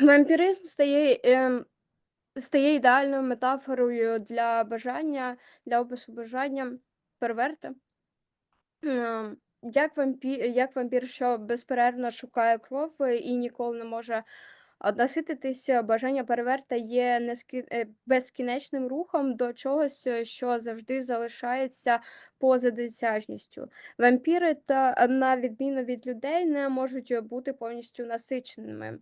Вампіризм стає, е, стає ідеальною метафорою для бажання, для опису бажання перверта. Е, як вампі як вампір, що безперервно шукає кров і ніколи не може, насититися, бажання перверта є е, безкінечним рухом до чогось, е, що завжди залишається поза досяжністю. Вампіри та на відміну від людей, не можуть, е, бути повністю насиченими.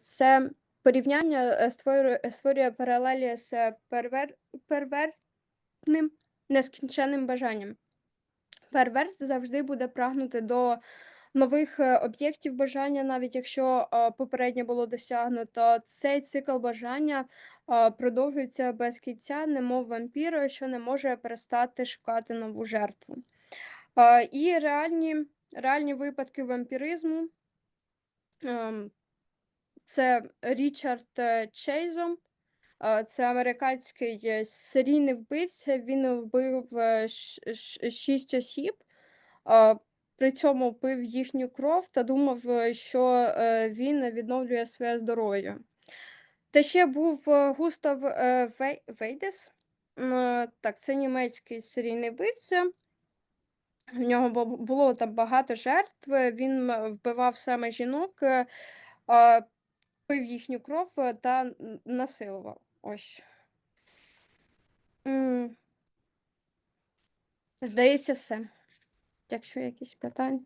Це порівняння, е, створює створює паралелі з е, первер первертним нескінченним бажанням. Перверт завжди буде прагнути до нових, е, об'єктів бажання, навіть якщо, а, попереднє було досягнуто. Цей цикл бажання, продовжується без кінця, немов вампір, що не може перестати шукати нову жертву. І реальні реальні випадки вампіризму, ем, це Річард, е, Чейзом. Це американський, е, серійний вбивця. Він вбив, е, ш ш 6 осіб, при цьому пив їхню кров та думав, е, що, е, він відновлює своє здоров'я. Та ще був, е, Густав, Вейдес. Так, це німецький серійний вбивця. В нього було там багато жертв, він, вбивав саме жінок, пив їхню кров, та насилував. Ось. Здається, все. Якщо якісь питання.